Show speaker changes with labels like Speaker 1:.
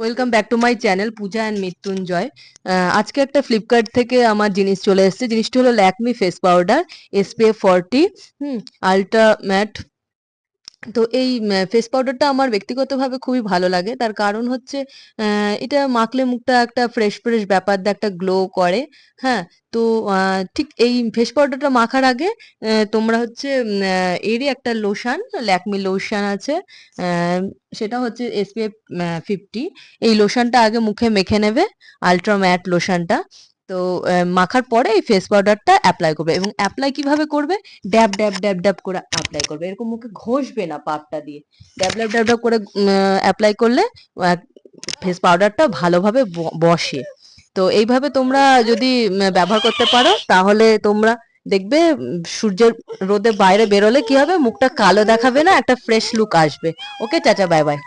Speaker 1: Welcome back to my channel Puja and Mrityunjay আজকে একটা Flipkart থেকে আমার জিনিস চলে এসেছে। জিনিসটি হলো Lakme face powder SPF forty hmm ultra matte তো এই ফেস পাউডারটা আমার ব্যক্তিগতভাবে খুবই ভালো লাগে। তার কারণ হচ্ছে এটা মাখলে মুখটা একটা ফ্রেশ ফ্রেশ ব্যাপার দেয় একটা গ্লো করে হ্যাঁ? তো ঠিক এই ফেস পাউডারটা মাখার আগে তোমরা হচ্ছে এরই একটা লোশন ল্যাকমি লোশন আছে সেটা হচ্ছে এসপিএফ ফিফটি এই লোশনটা আগে মুখে মেখে নেবে আলট্রা ম্যাট লোশনটা তো মাখার পরে এই ফেস পাউডারটা অ্যাপ্লাই করবে এবং অ্যাপ্লাই কীভাবে করবে? ড্যাব ড্যাব ড্যাব ড্যাব করে অ্যাপ্লাই করবে। এরকম মুখে ঘষবে না পাপটা দিয়ে। ড্যাব ড্যাব ড্যাব ড্যাব করে অ্যাপ্লাই করলে ফেস পাউডারটা ভালোভাবে বসে। তো এইভাবে তোমরা যদি ব্যবহার করতে পারো, তাহলে তোমরা দেখবে, সূর্যের রোদে বাইরে বেরোলে কি হবে? মুখটা কালো দেখাবে না, একটা ফ্রেশ লুক আসবে। ওকে চাচা বাই বাই